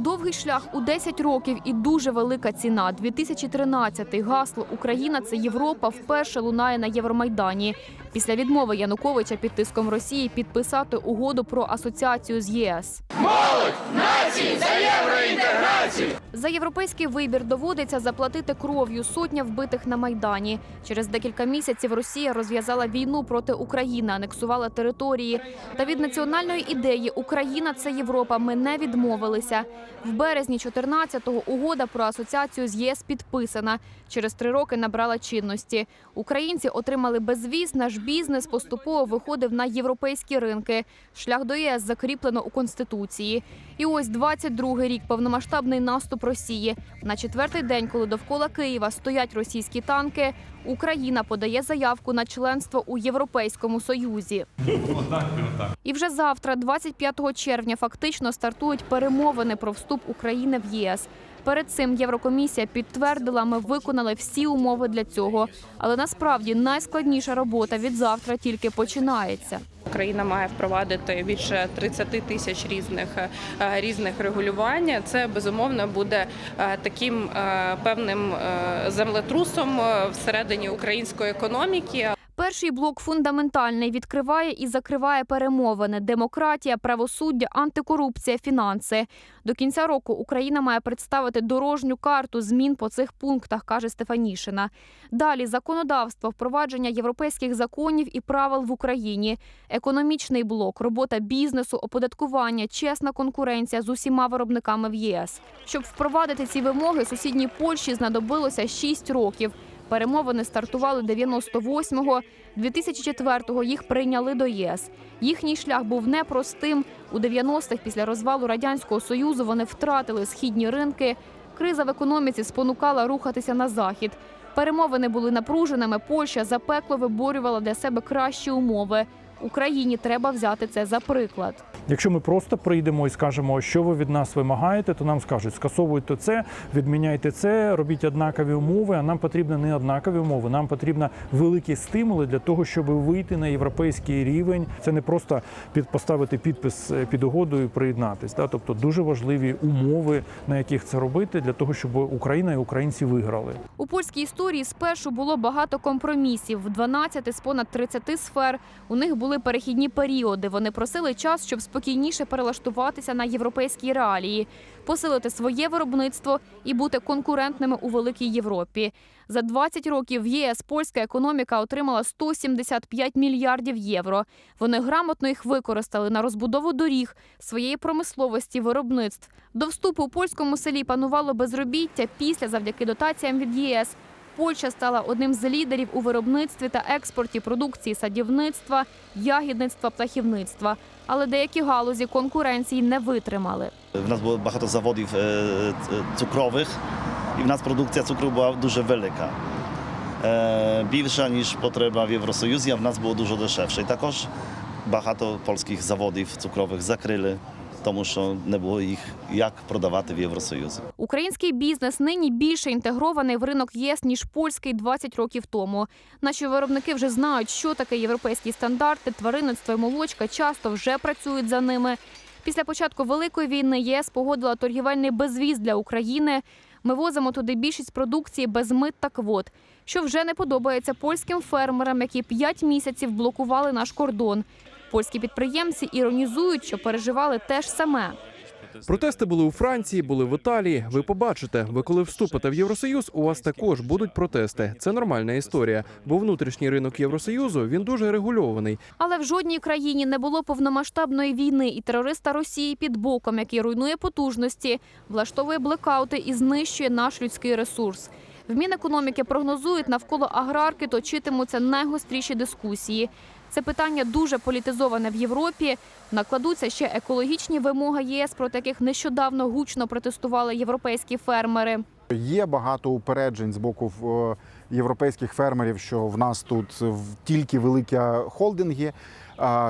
Довгий шлях у 10 років і дуже велика ціна. 2013-й гасло Україна це Європа вперше лунає на Євромайдані. Після відмови Януковича під тиском Росії підписати угоду про асоціацію з ЄС. За європейський вибір доводиться заплатити кров'ю сотня вбитих на майдані. Через декілька місяців Росія розв'язала війну проти України, анексувала території. Та від національної ідеї Україна це Європа. Ми не відмовилися. В березні 14-го угода про асоціацію з ЄС підписана. Через три роки набрала чинності. Українці отримали безвіз. Наш бізнес поступово виходив на європейські ринки. Шлях до ЄС закріплено у конституції. І ось 22-й рік повномасштабний наступ Росії. На четвертий день, коли довкола Києва стоять російські танки, Україна подає заявку на членство у Європейському Союзі. І вже завтра, 25 червня, фактично стартують перемовини про вступ України в ЄС. Перед цим Єврокомісія підтвердила, ми виконали всі умови для цього. Але насправді найскладніша робота від завтра тільки починається. Країна має впровадити більше 30 тисяч різних е, різних регулювань. Це безумовно буде е, таким е, певним землетрусом всередині української економіки. Перший блок фундаментальний відкриває і закриває перемовини: демократія, правосуддя, антикорупція, фінанси. До кінця року Україна має представити дорожню карту змін по цих пунктах, каже Стефанішина. Далі законодавство, впровадження європейських законів і правил в Україні, економічний блок, робота бізнесу, оподаткування, чесна конкуренція з усіма виробниками в ЄС. Щоб впровадити ці вимоги, сусідній Польщі знадобилося 6 років. Перемовини стартували 98-го, 2004-го їх прийняли до ЄС. Їхній шлях був непростим. У 90-х після розвалу радянського союзу вони втратили східні ринки. Криза в економіці спонукала рухатися на захід. Перемовини були напруженими. Польща запекло виборювала для себе кращі умови. Україні треба взяти це за приклад. Якщо ми просто прийдемо і скажемо, що ви від нас вимагаєте, то нам скажуть, скасовуйте це, відміняйте це, робіть однакові умови. А нам потрібні не однакові умови. Нам потрібні великі стимули для того, щоб вийти на європейський рівень. Це не просто поставити підпис е, під угодою і приєднатись. Да? Тобто дуже важливі умови, на яких це робити, для того, щоб Україна і українці виграли. У польській історії спершу було багато компромісів. В 12 з понад 30 сфер у них були перехідні періоди. Вони просили час, щоб спокійніше перелаштуватися на європейські реалії, посилити своє виробництво і бути конкурентними у великій Європі. За 20 років в ЄС польська економіка отримала 175 мільярдів євро. Вони грамотно їх використали на розбудову доріг, своєї промисловості, виробництв. До вступу у польському селі панувало безробіття після завдяки дотаціям від ЄС. Польща стала одним з лідерів у виробництві та експорті продукції садівництва, ягідництва, птахівництва. Але деякі галузі конкуренції не витримали. В нас було багато заводів е, е, цукрових і в нас продукція цукру була дуже велика. Е, Більша ніж потреба в Євросоюзі, а в нас було дуже дешевше. І також багато польських заводів цукрових закрили, тому що не було їх як продавати в Євросоюзі. Український бізнес нині більше інтегрований в ринок ЄС ніж польський 20 років тому. Наші виробники вже знають, що таке європейські стандарти, тваринництво і молочка часто вже працюють за ними. Після початку великої війни ЄС погодила торгівельний безвіз для України. Ми возимо туди більшість продукції без мит та квот, що вже не подобається польським фермерам, які 5 місяців блокували наш кордон. Польські підприємці іронізують, що переживали те ж саме. Протести були у Франції, були в Італії. Ви побачите, ви коли вступите в Євросоюз, у вас також будуть протести. Це нормальна історія, бо внутрішній ринок Євросоюзу він дуже регульований. Але в жодній країні не було повномасштабної війни і терориста Росії під боком, який руйнує потужності, влаштовує блекаути і знищує наш людський ресурс. В Мінекономіки прогнозують, навколо аграрки точитимуться найгостріші дискусії. Це питання дуже політизоване в Європі. Накладуться ще екологічні вимоги ЄС, проти яких нещодавно гучно протестували європейські фермери. Є багато упереджень з боку е, європейських фермерів, що в нас тут тільки великі холдинги.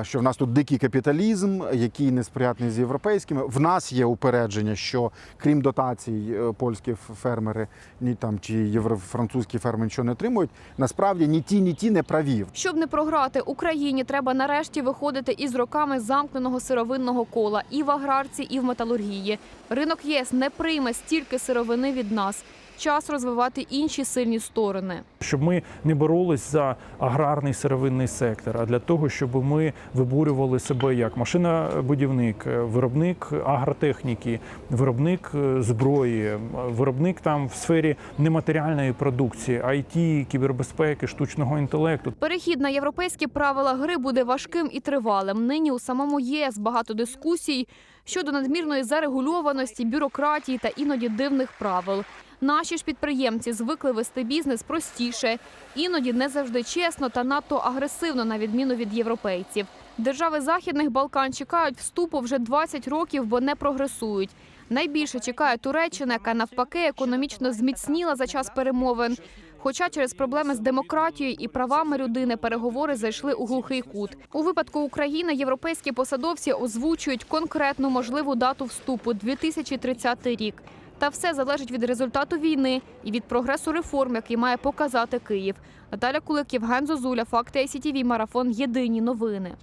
що в нас тут дикий капіталізм, який несприятний з європейськими. В нас є упередження, що крім дотацій, е, польські фермери ні там чи єврофранцузькі фермери нічого не отримують. Насправді ні ті, ні ті не праві. Щоб не програти Україні, треба нарешті виходити із роками замкненого сировинного кола і в аграрці, і в металургії. Ринок ЄС не прийме стільки сировини від нас. Час розвивати інші сильні сторони. щоб ми не боролись за аграрний сировинний сектор, а для того, щоб ми виборювали себе як машинобудівник, е, виробник агротехніки, виробник е, зброї, е, виробник там в сфері нематеріальної продукції, IT, кібербезпеки, штучного інтелекту. Перехід на європейські правила гри буде важким і тривалим. Нині у самому ЄС багато дискусій щодо надмірної зарегульованості, бюрократії та іноді дивних правил. Наші ж підприємці звикли вести бізнес простіше, іноді не завжди чесно та надто агресивно, на відміну від європейців. Держави західних Балкан чекають вступу вже 20 років, бо не прогресують. Найбільше чекає Туреччина, яка навпаки економічно зміцніла за час перемовин. Хоча через проблеми з демократією і правами людини переговори зайшли у глухий кут. У випадку України європейські посадовці озвучують конкретну можливу дату вступу 2030 рік. Та все залежить від результату війни і від прогресу реформ, який має показати Київ. Наталя Кулик, Євген Зозуля, Факти ICTV, Марафон. Єдині новини.